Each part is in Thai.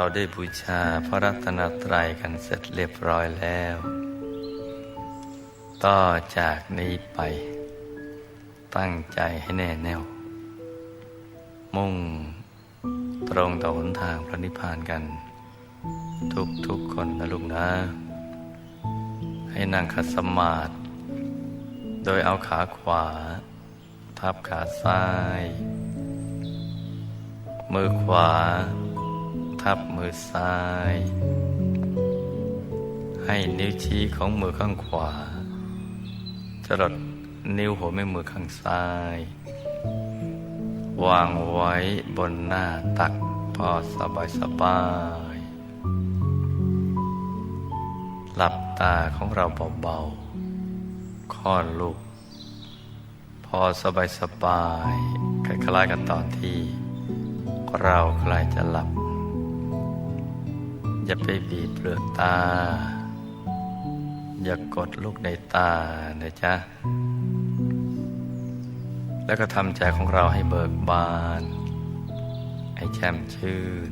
เราได้บูชาพระรัตนตรัยกันเสร็จเรียบร้อยแล้ว ต่อจากนี้ไป ตั้งใจให้แน่แน่ว มุ่งตรงต่อหนทางพระนิพพานกัน ทุกทุกคนนะลูกนะ ให้นั่งขัดสมาธิโดยเอาขาขวา ทับขาซ้าย มือขวา ทับมือซ้าย ให้นิ้วชี้ของมือข้างขวาจรดนิ้วหัวแม่มือข้างซ้าย วางไว้บนหน้าตักพอสบายสบายหลับตาของเราเบาๆค่อนลูก พอสบายสบายคล้ายๆกันตอนที่ เราใกล้จะหลับ อย่าไปบีบเปลือกตา อย่ากดลูกในตานะจ๊ะ แล้วก็ทำใจของเราให้เบิกบาน ให้แช่มชื่น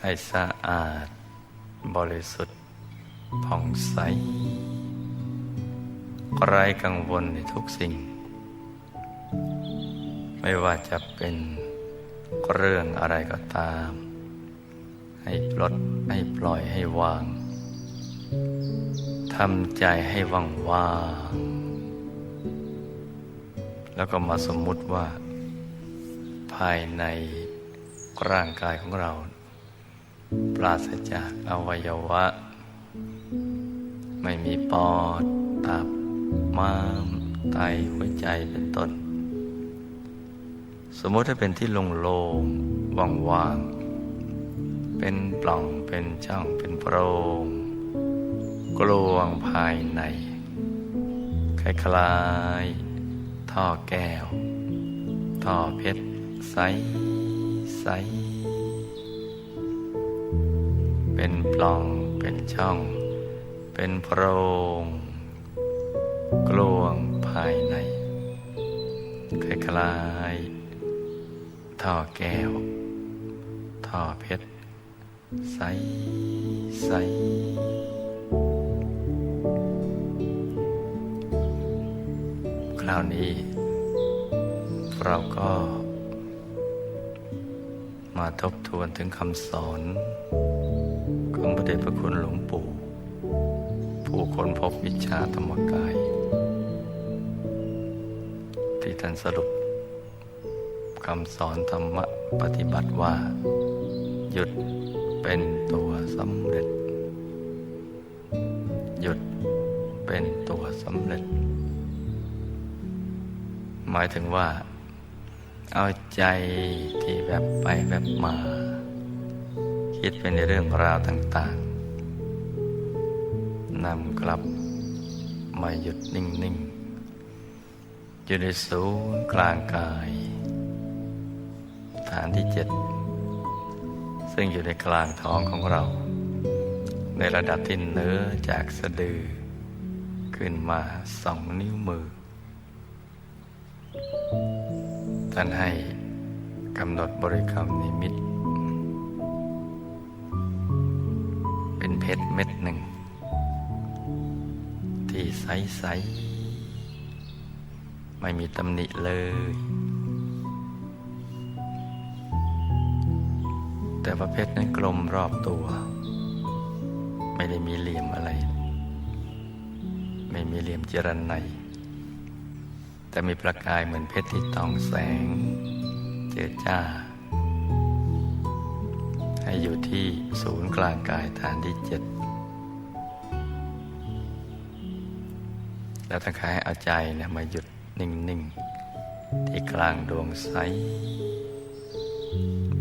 ให้สะอาด บริสุทธิ์ผ่องใสไร้กังวลในทุกสิ่ง ไม่ว่าจะเป็นเรื่องอะไรก็ตาม ให้ปลดให้ปล่อยให้วางทำใจให้ว่างว่างแล้วก็มาสมมุติว่า ภายในร่างกายของเรา ปราศจากอวัยวะ ไม่มีปอด ตับ ม้าม ไต หัวใจเป็นต้น สมมติถ้าเป็นที่โล่งๆว่างๆ เป็นปล่องเป็นช่องเป็นโพรงกลวงภายใน คล้ายๆท่อแก้ว ท่อเพชรใสใสเป็นปล่องเป็นช่อง เป็นโพรงกลวงภายใน คล้ายๆท่อแก้ว ท่อเพชร ใสใสคราวนี้ เราก็ มาทบทวนถึงคำสอน ของพระเดชพระคุณหลวงปู่ ผู้คนพบวิชาธรรมกาย ที่ท่านสรุปคำสอนธรรมะปฏิบัติว่า หยุด เป็นตัวสำเร็จ หยุดเป็นตัวสำเร็จ หมายถึงว่า เอาใจที่แบบไปแบบมา คิดไปในเรื่องราวต่าง ๆนำกลับมาหยุดนิ่ง ๆ อยู่ในศูนย์กลางกาย ฐานที่เจ็ด ซึ่งอยู่ในกลางท้องของเรา ในระดับที่เนื้อจากสะดือ ขึ้นมาสองนิ้วมือ ท่านให้กำหนดบริกรรมนิมิต เป็นเพชรเม็ดหนึ่ง ที่ใส ๆ ไม่มีตำหนิเลย แต่ว่าเพชรนั้นกลมรอบตัว ไม่ได้มีเหลี่ยมอะไร ไม่มีเหลี่ยมเจรันในแต่มีประกายเหมือนเพชรที่ต้องแสง เจิดจ้า ให้อยู่ที่ศูนย์กลางกายฐานที่เจ็ดแล้วทั้งขายเอาใจนี่ยมาหยุดนิ่ง ๆ ที่กลางดวงใส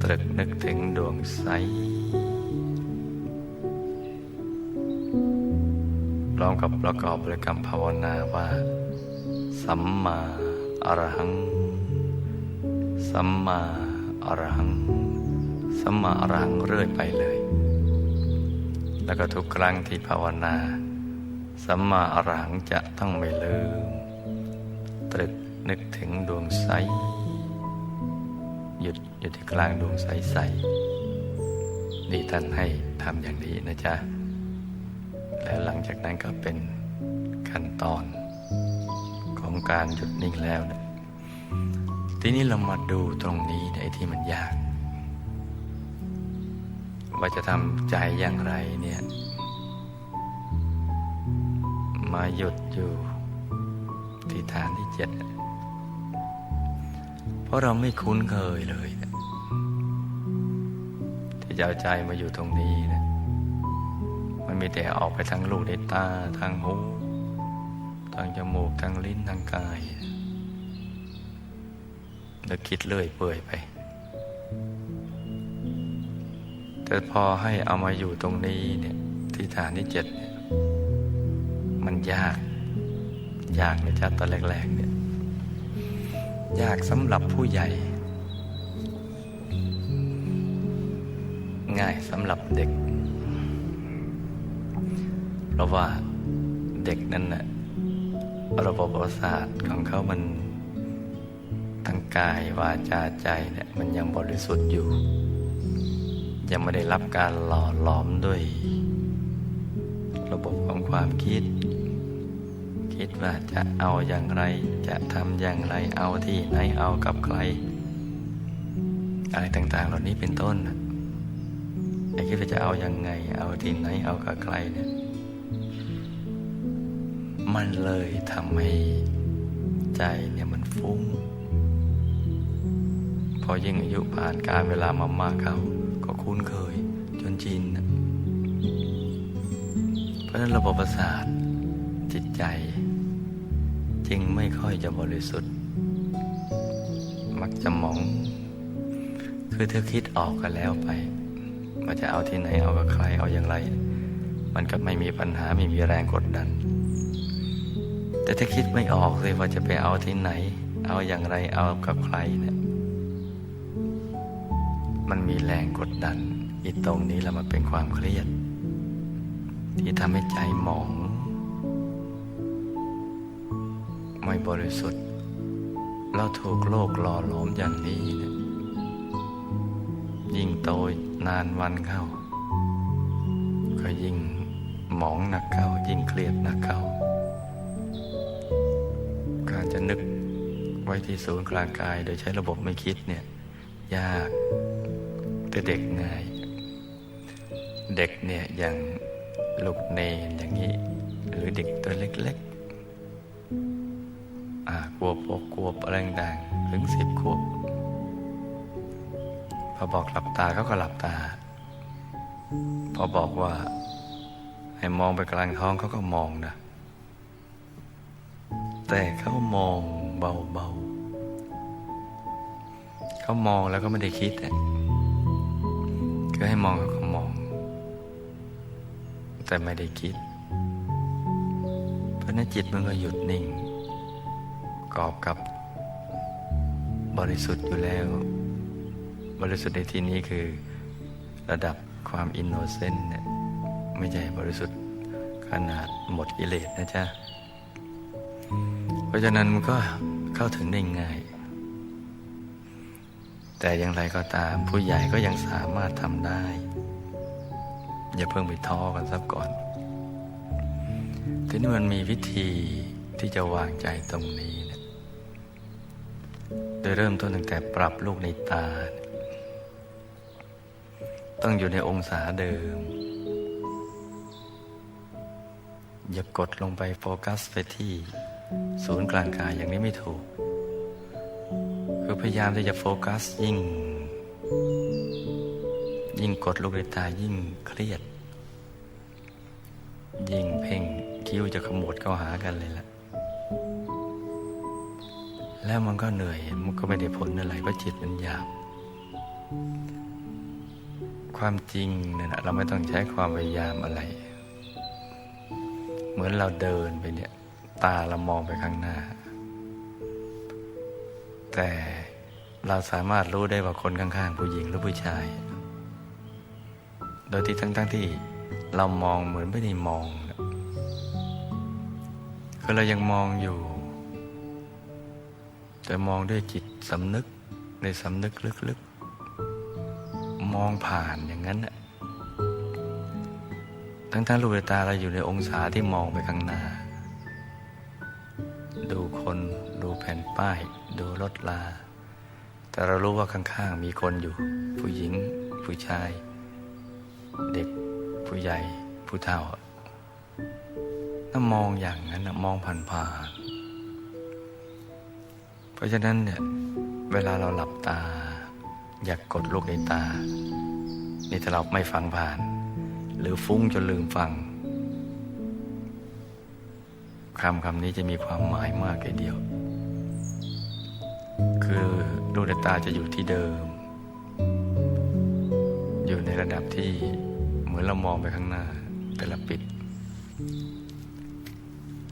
ตรึกนึกถึงดวงใสพร้อมกับประกอบบริกรรมภาวนาว่า สัมมาอรหัง สัมมาอรหัง สัมมาอรหังเรื่อยไปเลย แล้วก็ทุกครั้งที่ภาวนา สัมมาอรหังจะต้องไม่ลืม ตรึกนึกถึงดวงใส ที่กลางดวงใสๆนี่ท่านให้ทำอย่างนี้นะจ๊ะ แล้วหลังจากนั้นก็เป็นขั้นตอนของการหยุดนิ่งแล้วนะทีนี้เรามาดูตรงนี้ในที่มันยาก ว่าจะทำใจอย่างไรเนี่ย มาหยุดอยู่ที่ฐานที่เจ็ดเพราะเราไม่คุ้นเคยเลยน จะเอาใจมาอยู่ตรงนี้นะมันมีแต่ออกไปทางลูกในตาทางหูทางจมูกทางลิ้นทางกายแล้วคิดเลื่อยเปื่อยไป แต่พอให้เอามาอยู่ตรงนี้เนี่ยที่ฐานที่เจ็ดเนี่ยมันยาก ยากนะจ๊ะตอนแรกๆเนี่ยยากสำหรับผู้ใหญ่ ง่ายสำหรับเด็ก เพราะว่าเด็กนั่นน่ะระบบประสาทของเขามันทั้งกายวาจาใจเนี่ยมันยังบริสุทธิ์อยู่ ยังไม่ได้รับการหล่อหลอมด้วย ระบบของความคิด คิดว่าจะเอาอย่างไร จะทำอย่างไรเอาที่ไหนเอากับใคร อะไรต่างๆ เหล่านี้เป็นต้นนะ ไอ้คิดว่าจะเอายังไง เอาที่ไหนเอากับใครเนี่ยมันเลยทำให้ใจเนี่ยมันฟุ้ง พอยิ่งอายุผ่านการเวลามามากเขาก็คุ้นเคยจนชินเพราะฉะนั้นระบบประสาทจิตใจ จึงไม่ค่อยจะบริสุทธิ์ มักจะหมอง คือเธอคิดออกกันแล้วไป ว่าจะเอาที่ไหนเอากับใครเอาอย่างไร มันก็ไม่มีปัญหาไม่มีแรงกดดัน แต่ถ้าคิดไม่ออกเลยว่าจะไปเอาที่ไหน เอาอย่างไรเอากับใครเนี่ยมันมีแรงกดดันอีตรงนี้แล้วมันเป็นความเครียด ที่ทำให้ใจหมอง ไม่บริสุทธิ์ เราถูกโลกหล่อหลอมอย่างนี้เนี่ย ยิ่งโตนานวันเข้า ก็ยิ่งหมองหนักเข้า ยิ่งเครียดหนักเข้า การจะนึกไว้ที่ศูนย์กลางกายโดยใช้ระบบไม่คิดเนี่ย ยากแต่เด็กง่าย เด็กเนี่ยอย่างลูกเนนอย่างนี้ หรือเด็กตัวเล็กๆอ่ากลัวปกกลัวอะไรต่างถึงสิบขวบ พอบอกหลับตาเขาก็หลับตา พอบอกว่า ให้มองไปกลางท้องเขาก็มองนะ แต่เขามองเบาๆเขามองแล้วก็ไม่ได้คิดอะก็ให้มองเขาก็มอง แต่ไม่ได้คิด เพราะนั้นจิตมันก็หยุดนิ่ง กอบกับบริสุทธิ์อยู่แล้ว บริสุทธิ์ในที่นี้คือระดับความอินโนเซนต์เนี่ยไม่ใช่บริสุทธิ์ขนาดหมดกิเลสนะจ๊ะ เพราะฉะนั้นมันก็เข้าถึงได้ง่าย แต่อย่างไรก็ตามผู้ใหญ่ก็ยังสามารถทำได้ อย่าเพิ่งไปท้อกันสักก่อน ทีนี้มันมีวิธีที่จะวางใจตรงนี้นะโดยเริ่มต้นตั้งแต่ปรับลูกในตา ต้องอยู่ในองศาเดิม อย่ากดลงไปโฟกัสไปที่ศูนย์กลางกายอย่างนี้ไม่ถูก คือพยายามที่จะโฟกัสยิ่ง ยิ่งกดลูกในตายิ่งเครียด ยิ่งเพ่งคิ้วจะขมวดเข้าหากันเลยล่ะ แล้วมันก็เหนื่อย มันก็ไม่ได้ผลอะไรเพราะจิตมันหยาบ ความจริงเนี่ยนะเราไม่ต้องใช้ความพยายามอะไร เหมือนเราเดินไปเนี่ย ตาเรามองไปข้างหน้า แต่เราสามารถรู้ได้ว่าคนข้างๆ ผู้หญิงหรือผู้ชาย โดยที่ทั้งๆที่เรามองเหมือนไม่ได้มองคือเรายังมองอยู่ แต่มองด้วยจิตสำนึกในสำนึกลึกๆ มองผ่านอย่างนั้นน่ะทั้งๆลูกตาเราอยู่ในองศาที่มองไปข้างหน้า ดูคนดูแผ่นป้าย ดูรถลา แต่เรารู้ว่าข้างๆมีคนอยู่ ผู้หญิง ผู้ชาย เด็กผู้ใหญ่ ผู้เฒ่าถ้ามองอย่างนั้นมองผ่านๆเพราะฉะนั้นเนี่ยเวลาเราหลับตา อยากกดลูกในตา นี่ถ้าเราไม่ฟังผ่าน หรือฟุ้งจนลืมฟังคำคำนี้จะมีความหมายมากเลยเดียว คือดวงตาจะอยู่ที่เดิม อยู่ในระดับที่เหมือนเรามองไปข้างหน้า แต่ละปิด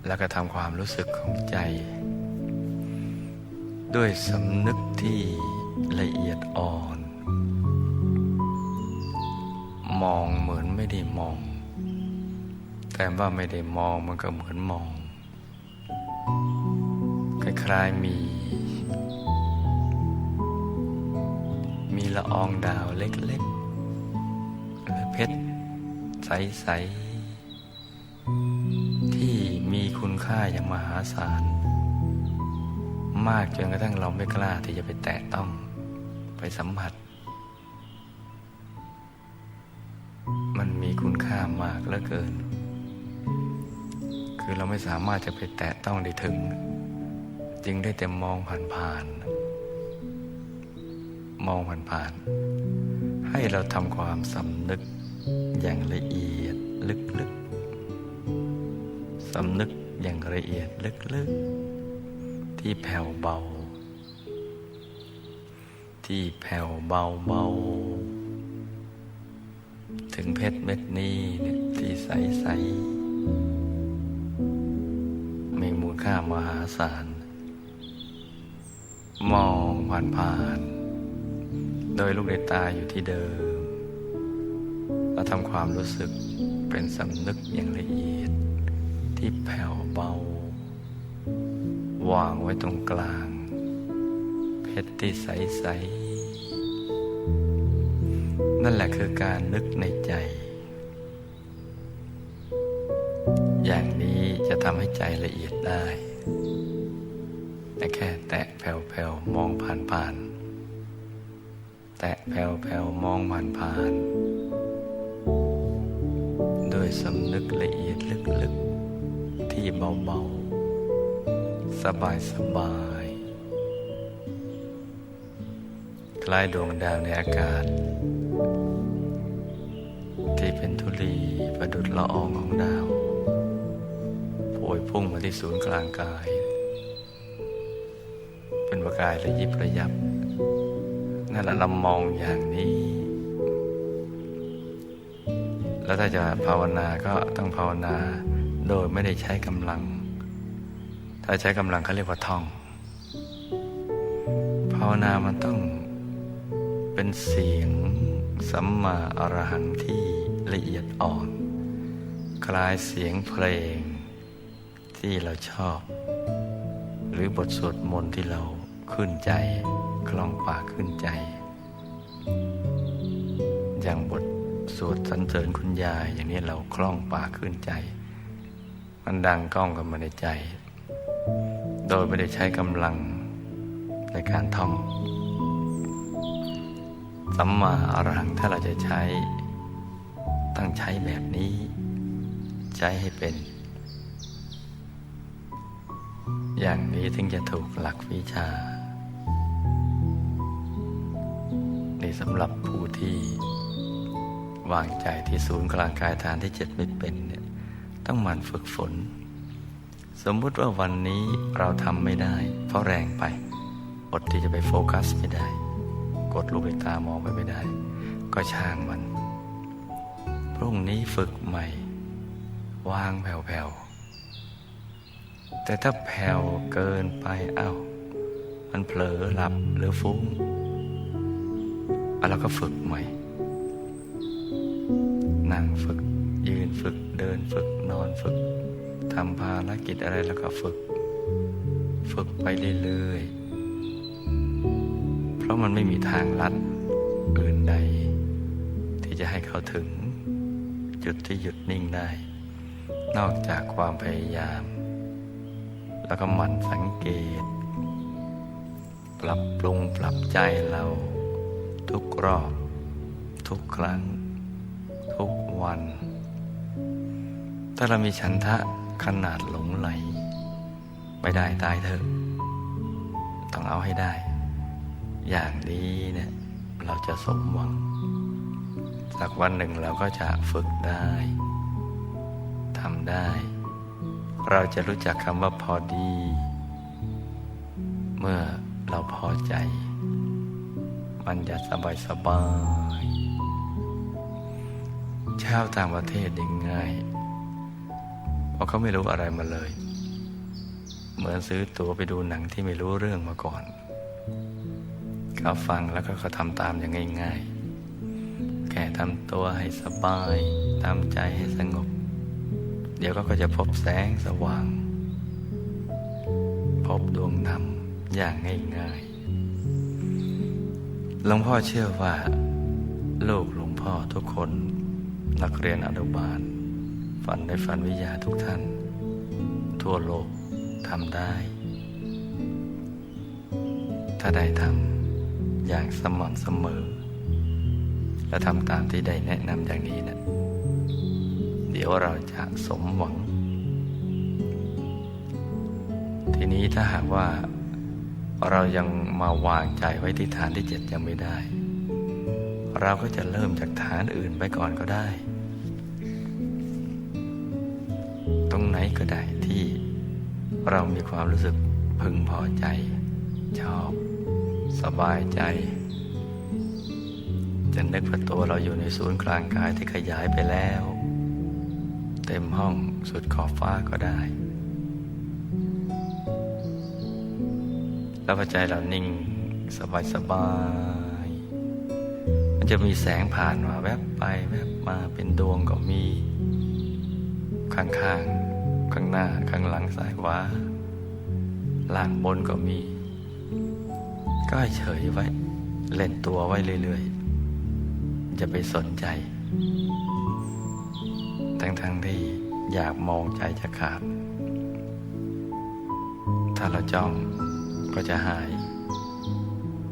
แล้วก็ทำความรู้สึกของใจ ด้วยสำนึกที่ ละเอียดอ่อน มองเหมือนไม่ได้มอง แต่ว่าไม่ได้มองมันก็เหมือนมอง คล้ายๆมี มีละอองดาวเล็กๆหรือเพชรใส ๆ ที่มีคุณค่าอย่างมหาศาล มากจนกระทั่งเราไม่กล้าที่จะไปแตะต้องไปสัมผัส มันมีคุณค่ามากเหลือเกิน คือเราไม่สามารถจะไปแตะต้องได้ถึง จึงได้แต่มองผ่านๆมองผ่านๆให้เราทำความสำนึกอย่างละเอียดลึกๆสำนึกอย่างละเอียดลึกๆ ที่แผ่วเบา ที่แผ่วเบาเบา ถึงเพชรเม็ดนี้เนี่ยที่ใสๆมีมูลค่ามหาศาล มองผ่านผ่านๆโดยลูกในตาอยู่ที่เดิม เราทำความรู้สึกเป็นสำนึกอย่างละเอียดที่แผ่วเบา วางไว้ตรงกลาง เพชรที่ใส ๆ นั่นแหละคือการนึกในใจ อย่างนี้จะทำให้ใจละเอียดได้แต่แค่แตะแผ่วๆ มองผ่านๆ แตะแผ่วๆ มองผ่านๆ โดยสำนึกละเอียดลึกๆ ที่เบาๆ สบายๆคล้ายดวงดาวในอากาศ ที่เป็นธุลีประดุดละอองของดาวโพยพุ่งมาที่ศูนย์กลางกาย เป็นประกายระยิบระยับนั่นแหละเรามองอย่างนี้ แล้วถ้าจะภาวนาก็ต้องภาวนาโดยไม่ได้ใช้กำลัง ถ้าใช้กำลังเขาเรียกว่าท่อง ภาวนามันต้องเป็นเสียงสัมมาอรหังที่ละเอียดอ่อน คล้ายเสียงเพลงที่เราชอบ หรือบทสวดมนต์ที่เราขึ้นใจ คล่องปากขึ้นใจ อย่างบทสวดสรรเสริญคุณยายอย่างนี้เราคล่องปากขึ้นใจ มันดังก้องกันมาในใจ ดยไม่ได้ใช้กำลังในการท่อง สัมมาอรหังถ้าเราจะใช้ต้องใช้แบบนี้ ใช้ให้เป็น อย่างนี้ถึงจะถูกหลักวิชาในสำหรับผู้ที่วางใจที่ศูนย์กลางกายฐานที่เจ็ดไม่เป็นเนี่ยต้องหมั่นฝึกฝน สมมุติว่าวันนี้เราทำไม่ได้ เพราะแรงไป อดที่จะไปโฟกัสไม่ได้ กดลูกตามองไปไม่ได้ ก็ช่างมัน พรุ่งนี้ฝึกใหม่ วางแผ่วๆ แต่ถ้าแผ่วเกินไปอ้าวมันเผลอหลับหรือฟุ้งอะเราก็ฝึกใหม่ นั่งฝึกยืนฝึกเดินฝึกนอนฝึก ทำภารกิจอะไรแล้วก็ฝึก ฝึกไปเรื่อยๆ เพราะมันไม่มีทางลัดอื่นใด ที่จะให้เขาถึง จุดที่หยุดนิ่งได้ นอกจากความพยายาม แล้วก็หมั่นสังเกต ปรับปรุงปรับใจเรา ทุกรอบ ทุกครั้ง ทุกวัน ถ้าเรามีฉันทะ ขนาดหลงไหล ไม่ได้ตายเถอะ ต้องเอาให้ได้ อย่างนี้เนี่ย เราจะสมหวัง สักวันหนึ่งเราก็จะฝึกได้ทำได้ เราจะรู้จักคำว่าพอดี เมื่อเราพอใจ มันจะสบายสบายชาวต่างประเทศยังง่าย เพราะเขาไม่รู้อะไรมาเลย เหมือนซื้อตั๋วไปดูหนังที่ไม่รู้เรื่องมาก่อน เขาฟังแล้วก็เขาทำตามอย่างง่าย ๆ แค่ทำตัวให้สบายทำใจให้สงบ เดี๋ยวก็จะพบแสงสว่าง พบดวงธรรมอย่างง่ายๆหลวงพ่อเชื่อว่า ลูกหลวงพ่อทุกคน นักเรียนอนุบาล ฝันในฝันวิทยาทุกท่าน ทั่วโลกทำได้ ถ้าได้ทำอย่างสม่ำเสมอ และทำตามที่ได้แนะนำอย่างนี้นะเดี๋ยวเราจะสมหวัง ทีนี้ถ้าหากว่าเรายังมาวางใจไว้ที่ฐานที่เจ็ดยังไม่ได้ เราก็จะเริ่มจากฐานอื่นไปก่อนก็ได้ เรามีความรู้สึกพึงพอใจ ชอบ สบายใจ จะนึกว่าตัวเราอยู่ในศูนย์กลางกายที่ขยายไปแล้ว เต็มห้องสุดขอบฟ้าก็ได้ แล้วพอใจเรานิ่งสบายสบายๆมันจะมีแสงผ่านมาแวบไปแวบมาเป็นดวงก็มี ข้างๆ ข้างหน้าข้างหลังซ้ายขวาล่างบนก็มี ก็เฉยไว้ เล่นตัวไว้เรื่อยๆจะไปสนใจ ทั้งๆที่อยากมองใจจะขาด ถ้าเราจ้องก็จะหาย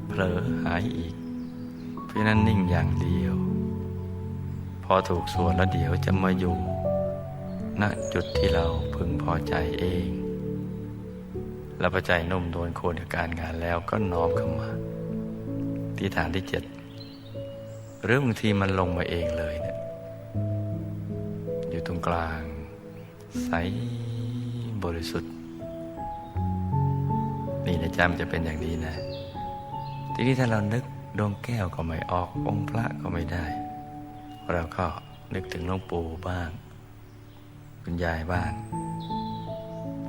เผลอหายอีก เพราะฉะนั้นนิ่งอย่างเดียว พอถูกส่วนแล้วเดี๋ยวจะมาอยู่ ณจุดที่เราพึงพอใจเองแล้วประใจนุ่มโดนโคนกับการงานแล้วก็น้อมเข้ามา ที่ฐานที่เจ็ดหรือบางทีมันลงมาเองเลยเนี่ยอยู่ตรงกลาง ใสบริสุทธิ์ นี่นะจ๊ะมันจะเป็นอย่างนี้นะ ทีนี้ถ้าเรานึกดวงแก้วก็ไม่ออกองค์พระก็ไม่ได้ เราก็นึกถึงหลวงปู่บ้าง คุณยายบ้าง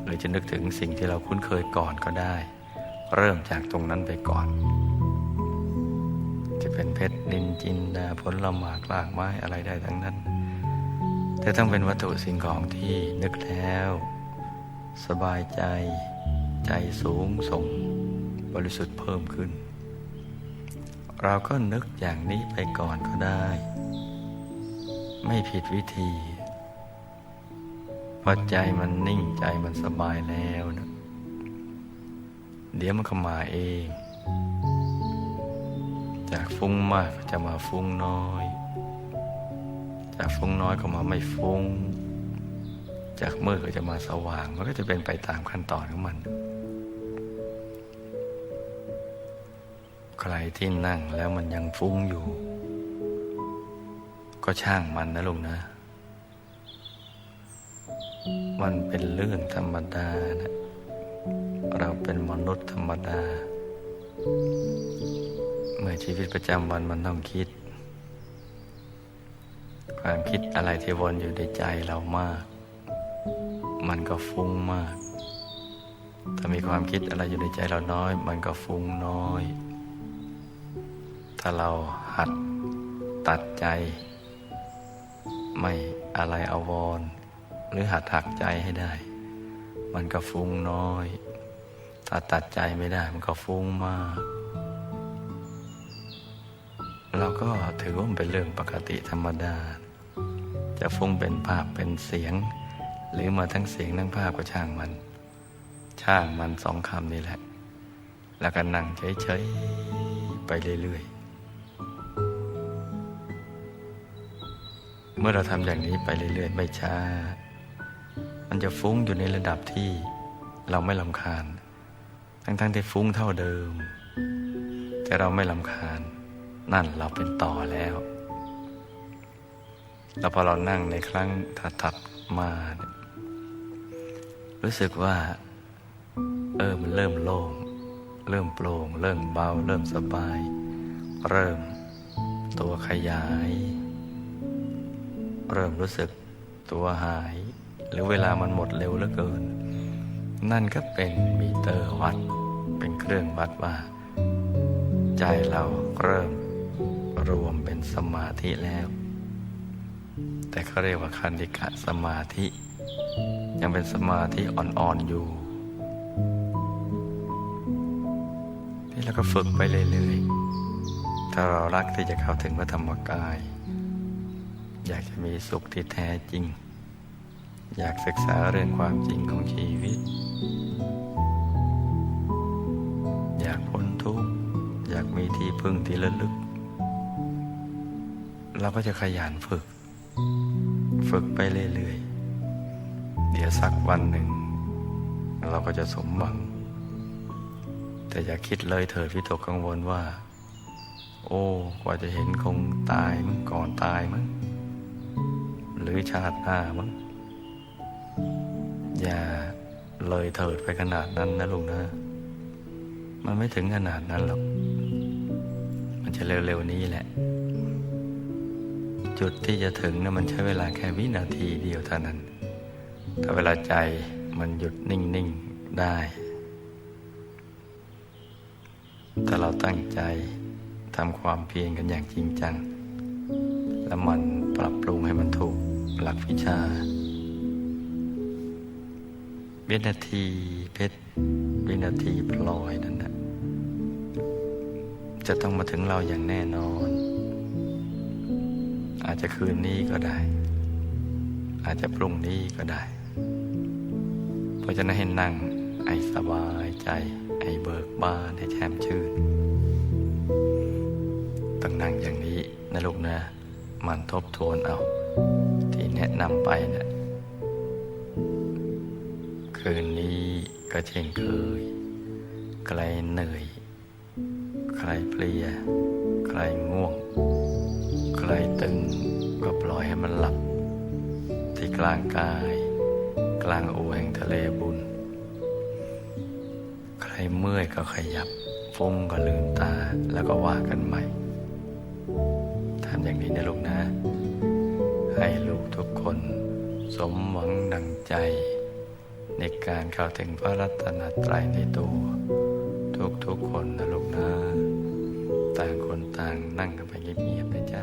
หรือจะนึกถึงสิ่งที่เราคุ้นเคยก่อนก็ได้ เริ่มจากตรงนั้นไปก่อน จะเป็นเพชรนินจินดาผลละหมากลากไม้อะไรได้ทั้งนั้น แต่ต้องเป็นวัตถุสิ่งของที่นึกแล้ว สบายใจ ใจสูงส่ง บริสุทธิ์เพิ่มขึ้น เราก็นึกอย่างนี้ไปก่อนก็ได้ ไม่ผิดวิธี พอใจมันนิ่งใจมันสบายแล้วนะเดี๋ยวมันก็มาเอง จากฟุ้งมากก็จะมาฟุ้งน้อย จากฟุ้งน้อยก็มาไม่ฟุ้ง จากมืดก็จะมาสว่าง มันก็จะเป็นไปตามขั้นตอนของมัน ใครที่นั่งแล้วมันยังฟุ้งอยู่ ก็ช่างมันนะลุงนะ มันเป็นเรื่องธรรมดานะ เราเป็นมนุษย์ธรรมดา เมื่อชีวิตประจำวันมันต้องคิด ความคิดอะไรที่วนอยู่ในใจเรามาก มันก็ฟุ้งมาก ถ้ามีความคิดอะไรอยู่ในใจเราน้อย มันก็ฟุ้งน้อย ถ้าเราหัดตัดใจ ไม่อะไรอาวรณ์ หรือหัดหักใจให้ได้ มันก็ฟุ้งน้อย ถ้าตัดใจไม่ได้ มันก็ฟุ้งมาก เราก็ถือว่ามันเป็นเรื่องปกติธรรมดา จะฟุ้งเป็นภาพเป็นเสียง หรือมาทั้งเสียงทั้งภาพก็ช่างมัน ช่างมันสองคำนี่แหละ แล้วก็นั่งเฉยๆไปเรื่อยๆเมื่อเราทำอย่างนี้ไปเรื่อย ๆ ไม่ช้า มันจะฟุ้งอยู่ในระดับที่เราไม่ลำคาญ ทั้งๆที่ฟุ้งเท่าเดิม แต่เราไม่ลำคาญ นั่นเราเป็นต่อแล้ว แล้วพอเรานั่งในครั้งถัดมารู้สึกว่า เออมันเริ่มโล่ง เริ่มโปร่ง เริ่มเบา เริ่มสบาย เริ่มตัวขยาย เริ่มรู้สึกตัวหาย หรือเวลามันหมดเร็วเหลือเกิน นั่นก็เป็นมีเตอร์วัด เป็นเครื่องวัดว่า ใจเราเริ่มรวมเป็นสมาธิแล้ว แต่เขาเรียกว่าคันดิกะสมาธิ ยังเป็นสมาธิอ่อนๆอยู่ที่เราก็ฝึกไปเรื่อยๆถ้าเรารักที่จะเข้าถึงพระธรรมกาย อยากจะมีสุขที่แท้จริง อยากศึกษาเรื่องความจริงของชีวิต อยากพ้นทุกข์ อยากมีที่พึ่งที่ระลึก เราก็จะขยันฝึก ฝึกไปเรื่อยๆ เดี๋ยวสักวันหนึ่ง เราก็จะสมหวัง แต่อย่าคิดเลยเถิดวิตกกังวลว่า โอ้ กว่าจะเห็นคงตายมั้งก่อนตายมั้งหรือชาติหน้ามั้ง อย่าเลยเถิดไปขนาดนั้นนะลุงนะ มันไม่ถึงขนาดนั้นหรอก มันจะเร็วๆนี้แหละ จุดที่จะถึงนะมันใช้เวลาแค่วินาทีเดียวเท่านั้น ถ้าเวลาใจมันหยุดนิ่ง ๆ ได้ ถ้าเราตั้งใจทำความเพียรกันอย่างจริงจัง แล้วมันปรับปรุงให้มันถูกหลักวิชา วินาทีเพชรวินาทีพลอยนั่นนะจะต้องมาถึงเราอย่างแน่นอน อาจจะคืนนี้ก็ได้ อาจจะพรุ่งนี้ก็ได้ เพราะฉะนั้นให้นั่งไอ้สบายใจ ไอ้เบิกบานให้แช่มชื่นต้องนั่งอย่างนี้นะลูกนะ มันทบทวนเอา ที่แนะนำไปเนะี่ย คืนนี้ก็เช่นเคย ใครเหนื่อย ใครเพลีย ใครง่วง ใครตึงก็ปล่อยให้มันหลับ ที่กลางกาย กลางอูแห่งทะเลบุญ ใครเมื่อยก็ขยับฟุ้งก็ลืมตาแล้วก็ว่ากันใหม่ทำอย่างนี้นะลูกนะ ให้ลูกทุกคน สมหวังดังใจ ในการเข้าถึงพระรัตนตรัยในตัว ทุกๆคนนะลูกนะ ต่างคนต่างนั่งกันไปเงียบๆนะจ๊ะ